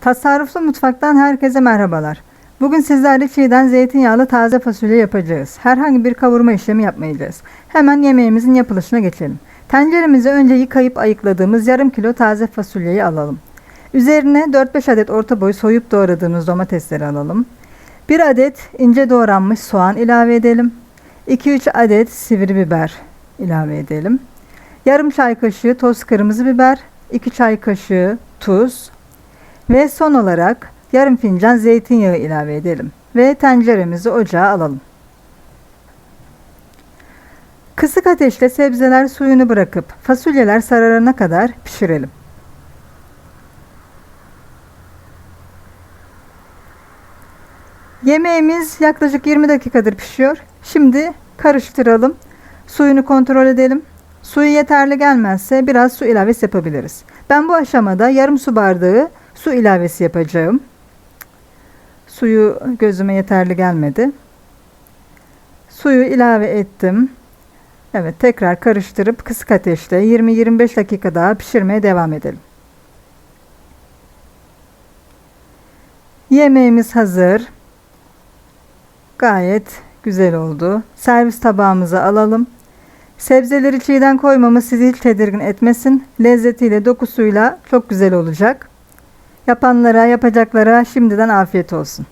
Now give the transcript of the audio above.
Tasarruflu mutfaktan herkese merhabalar. Bugün sizlerle çiğden zeytinyağlı taze fasulye yapacağız. Herhangi bir kavurma işlemi yapmayacağız. Hemen yemeğimizin yapılışına geçelim. Tenceremize önce yıkayıp ayıkladığımız yarım kilo taze fasulyeyi alalım. Üzerine 4-5 adet orta boy soyup doğradığımız domatesleri alalım. 1 adet ince doğranmış soğan ilave edelim. 2-3 adet sivri biber ilave edelim. Yarım çay kaşığı toz kırmızı biber, 2 çay kaşığı tuz, ve son olarak yarım fincan zeytinyağı ilave edelim ve tenceremizi ocağa alalım. Kısık ateşte sebzeler suyunu bırakıp fasulyeler sararana kadar pişirelim. Yemeğimiz yaklaşık 20 dakikadır pişiyor. Şimdi karıştıralım. Suyunu kontrol edelim. Suyu yeterli gelmezse biraz su ilavesi yapabiliriz. Ben bu aşamada yarım su bardağı su ilavesi yapacağım. Suyu gözüme yeterli gelmedi. Suyu ilave ettim. Evet tekrar karıştırıp kısık ateşte 20-25 dakika daha pişirmeye devam edelim. Yemeğimiz hazır. Gayet güzel oldu. Servis tabağımıza alalım. Sebzeleri çiğden koymamız sizi hiç tedirgin etmesin. Lezzetiyle, dokusuyla çok güzel olacak. Yapanlara, yapacaklara şimdiden afiyet olsun.